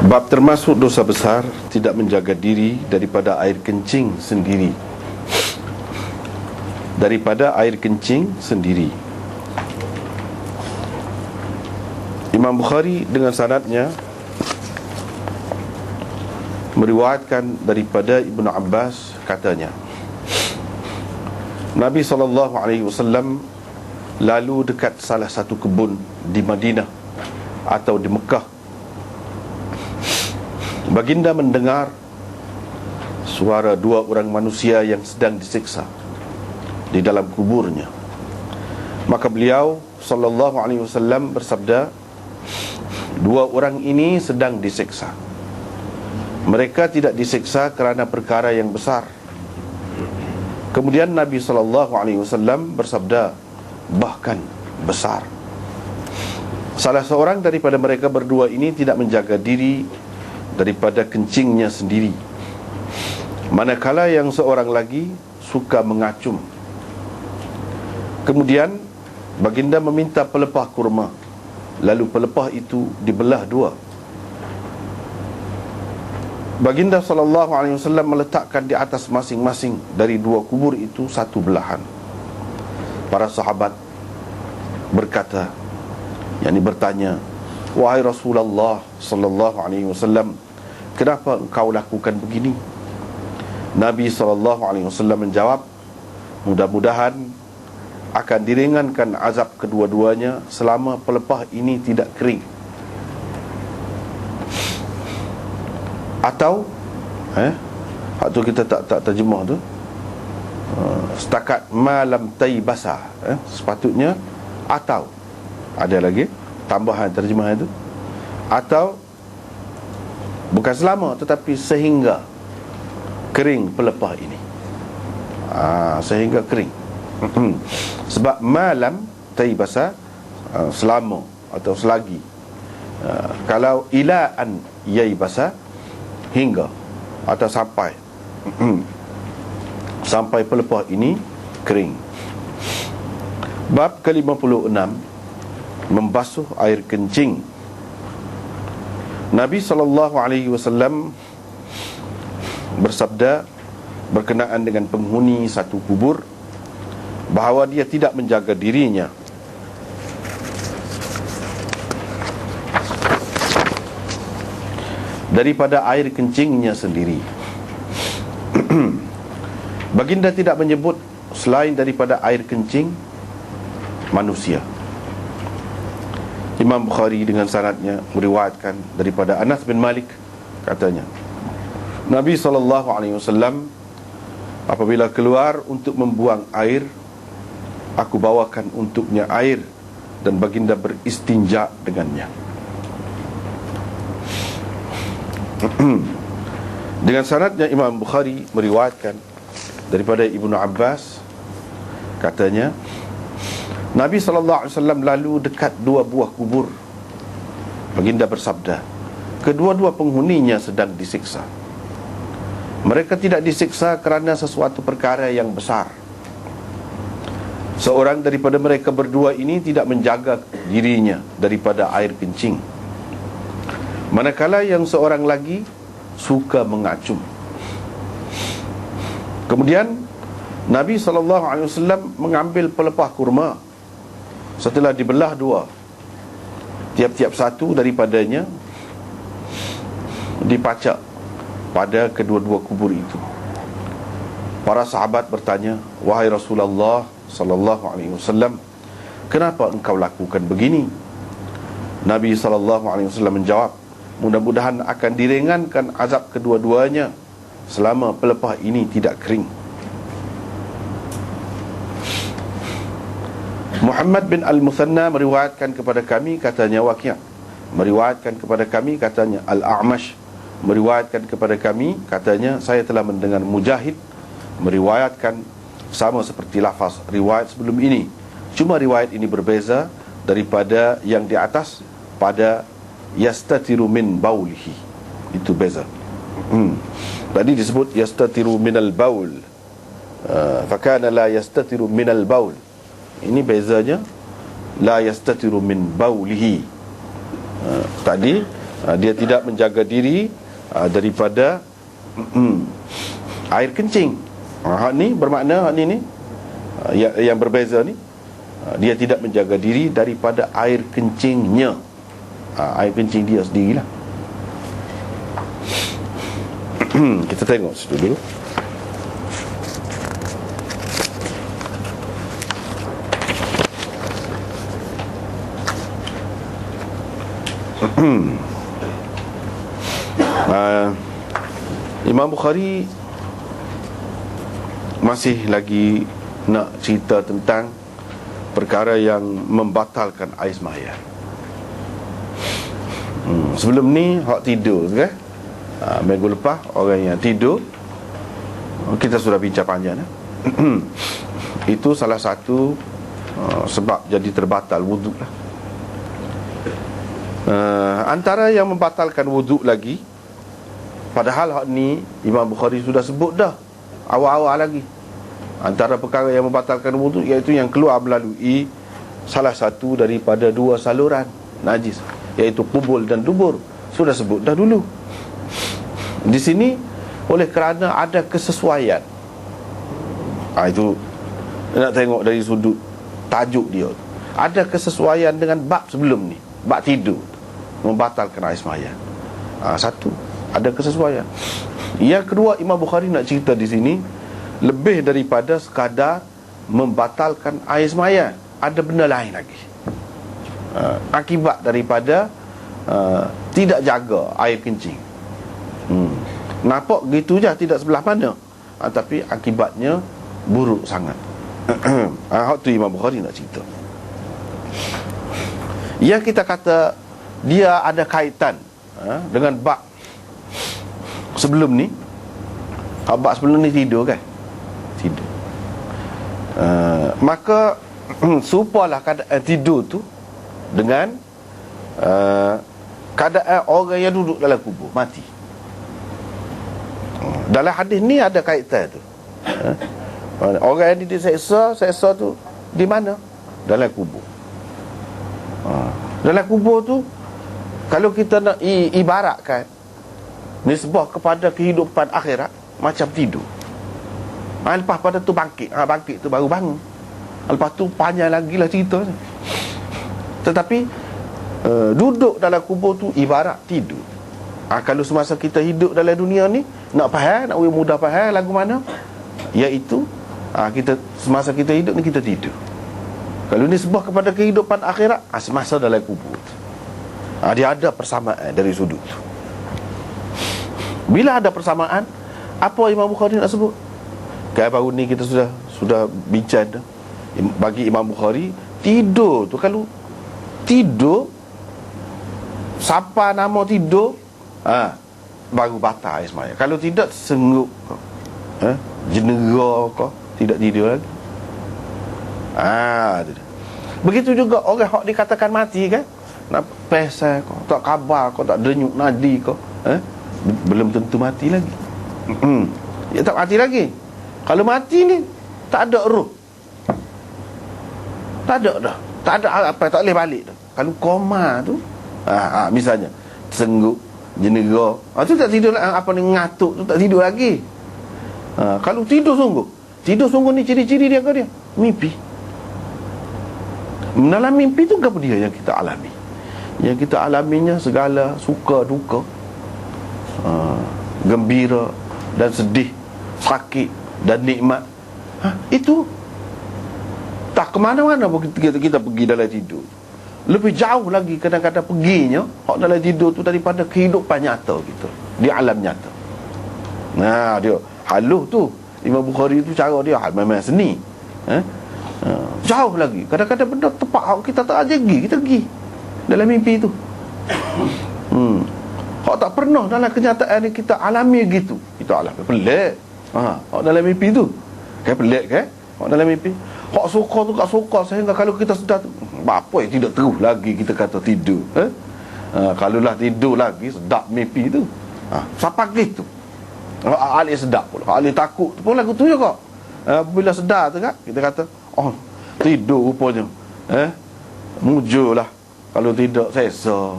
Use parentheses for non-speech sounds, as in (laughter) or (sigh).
Bab termasuk dosa besar tidak menjaga diri daripada air kencing sendiri. Daripada air kencing sendiri. Imam Bukhari dengan sanadnya meriwayatkan daripada Ibnu Abbas katanya Nabi sallallahu alaihi wasallam lalu dekat salah satu kebun di Madinah atau di Mekah Baginda mendengar suara dua orang manusia yang sedang disiksa di dalam kuburnya. Maka beliau sallallahu alaihi wasallam bersabda, dua orang ini sedang disiksa. Mereka tidak disiksa kerana perkara yang besar. Kemudian Nabi sallallahu alaihi wasallam bersabda, bahkan besar. Salah seorang daripada mereka berdua ini tidak menjaga diri daripada kencingnya sendiri. Manakala yang seorang lagi suka mengacum kemudian baginda meminta pelepah kurma. Lalu pelepah itu dibelah dua. Baginda sallallahu alaihi wasallam meletakkan di atas masing-masing dari dua kubur itu satu belahan. Para sahabat berkata yakni bertanya wahai Rasulullah sallallahu alaihi wasallam kenapa engkau lakukan begini? Nabi SAW menjawab mudah-mudahan akan diringankan azab kedua-duanya selama pelepah ini tidak kering. Atau eh waktu kita tak tak terjemah tu uh, setakat malam tai basah eh sepatutnya atau ada lagi tambahan terjemahan itu atau Bukan selama tetapi sehingga kering pelepah ini. Ha, sehingga kering. Sebab malam taibasa ha, selama atau selagi. Ha, kalau ilaan yaibasa hingga atau sampai sampai pelepah ini kering. Bab ke-56 membasuh air kencing Nabi sallallahu alaihi wasallam bersabda berkenaan dengan penghuni satu kubur bahawa dia tidak menjaga dirinya daripada air kencingnya sendiri. (clears throat) Baginda tidak menyebut selain daripada air kencing manusia. Imam Bukhari dengan sanadnya meriwayatkan daripada Anas bin Malik katanya. Nabi SAW apabila keluar untuk membuang air aku bawakan untuknya air dan baginda beristinja dengannya. (clears throat) Dengan sanadnya Imam Bukhari meriwayatkan daripada Ibnu Abbas katanya Nabi SAW lalu dekat dua buah kubur. Baginda bersabda Kedua-dua penghuninya sedang disiksa. Mereka tidak disiksa kerana sesuatu perkara yang besar. Seorang daripada mereka berdua ini tidak menjaga dirinya daripada air kencing. Manakala yang seorang lagi suka mengacum Kemudian Nabi SAW mengambil pelepah kurma setelah dibelah dua tiap-tiap satu daripadanya dipacak pada kedua-dua kubur itu. Para sahabat bertanya wahai Rasulullah sallallahu alaihi wasallam kenapa engkau lakukan begini? Nabi sallallahu alaihi wasallam menjawab mudah-mudahan akan diringankan azab kedua-duanya selama pelepah ini tidak kering Muhammad bin Al-Musanna meriwayatkan kepada kami katanya Waqi' meriwayatkan kepada kami katanya Al-A'mash. Meriwayatkan kepada kami katanya saya telah mendengar Mujahid meriwayatkan sama seperti lafaz riwayat sebelum ini. Cuma riwayat ini berbeza daripada yang di atas pada yastatiru min baulihi. Itu beza. Hmm. tadi disebut yastatiru minal baul. Uh, fakana la yastatiru minal baul ini bezanya la yastatiru min baulihi. Uh, tadi uh, dia tidak menjaga diri uh, daripada air kencing. Uh, hak ni bermakna hak ni ni uh, yang, yang berbeza ni uh, dia tidak menjaga diri daripada air kencingnya. Uh, air kencing dia sendirilah. (coughs) Kita tengok situ dulu uh, Imam Bukhari masih lagi nak cerita tentang perkara yang membatalkan ais maya. Hmm, sebelum ni hak tidur kan? Uh, minggu lepas orang yang tidur kita sudah bincang panjang eh? (clears throat) Itu salah satu uh, sebab jadi terbatal wuduk lah uh, Antara yang membatalkan wuduk lagi Padahal hak ni Imam Bukhari sudah sebut dah Awal-awal lagi. Antara perkara yang membatalkan wuduk Iaitu yang keluar melalui Salah satu daripada dua saluran Najis Iaitu kubul dan dubur. Sudah sebut dah dulu. Di sini Oleh kerana ada kesesuaian ha, Itu Nak tengok dari sudut Tajuk dia. Ada kesesuaian dengan bab sebelum ni Bab tidur Membatalkan ais maya ha, Satu. Ada kesesuaian Yang kedua Imam Bukhari nak cerita di sini Lebih daripada sekadar Membatalkan ais maya Ada benda lain lagi. Ha, Akibat daripada uh, Tidak jaga air kencing. Hmm. Nampak gitu je Tidak sebelah mana. Ha, Tapi akibatnya Buruk sangat. (coughs) Ha, tu Imam Bukhari nak cerita. Yang kita kata dia ada kaitan ha, dengan bab sebelum ni ha, bab sebelum ni tidur kan? Tidur. Uh, maka (clears throat) supalah keadaan tidur tu dengan uh, keadaan orang yang duduk dalam kubur mati. Uh, dalam hadis ni ada kaitan tu. Uh, orang yang diseksa seksa tu di mana? Dalam kubur. Ha. Dalam kubur tu Kalau kita nak ibaratkan Nisbah kepada kehidupan akhirat Macam tidur. Ha, Lepas pada tu bangkit. Ha, Bangkit tu baru bangun. Lepas tu panjang lagi lah cerita ni. Tetapi uh, Duduk dalam kubur tu ibarat tidur. Ha, Kalau semasa kita hidup dalam dunia ni Nak faham, nak mudah faham lagu mana Iaitu ha, kita Semasa kita hidup ni kita tidur. Kalau ini sebuah kepada kehidupan akhirat ha, Semasa dalam kubur ha, Dia ada persamaan dari sudut. Bila ada persamaan Apa Imam Bukhari nak sebut? Kayak baru ni kita sudah Sudah bincang dah Bagi Imam Bukhari Tidur tu kalau Tidur Siapa nama tidur ha, Baru batal Ismail Kalau tidak senguk ha, Jenera kau Tidak tidur lagi. Ah, tu. Begitu juga orang hak dikatakan mati kan? Nak pesal kau, tak khabar kau, tak denyut nadi kau, eh? Belum tentu mati lagi. Hmm. Ya tak mati lagi. Kalau mati ni tak ada roh. Tak ada dah. Tak ada apa tak boleh balik dah. Kalau koma tu, ha, ha misalnya sengguk jenera. Ha, tu tak tidur lah, apa ni ngatuk tu tak tidur lagi. Ha, kalau tidur sungguh. Tidur sungguh ni ciri-ciri dia ke dia? Mimpi. Dalam mimpi tu apa dia yang kita alami Yang kita alaminya segala suka duka uh, Gembira dan sedih Sakit dan nikmat. Ha, Itu Tak ke mana-mana kita, kita pergi dalam tidur. Lebih jauh lagi kadang-kadang perginya Hak dalam tidur tu daripada kehidupan nyata kita Di alam nyata. Nah dia Halus tu Imam Bukhari tu cara dia Memang seni. Eh? Jauh lagi. Kadang-kadang benda tepat Kita tak aja pergi Kita pergi Dalam mimpi tu. Hmm. Hak tak pernah dalam kenyataan ni Kita alami gitu. Kita alami Pelik. Ha, Hak dalam mimpi tu. Kan pelik kan? Hak dalam mimpi. Hak suka tu tak suka Sehingga kalau kita sedar tu Apa yang tidak terus lagi Kita kata tidur. Eh? ha, Kalau lah tidur lagi Sedap mimpi tu. Ha, Siapa gitu? Ali sedap pula. Ali takut pun lagu tu juga. Ha, Bila sedar tu kan Kita kata Oh tidur rupanya. Eh? Mujurlah Kalau tidak sesa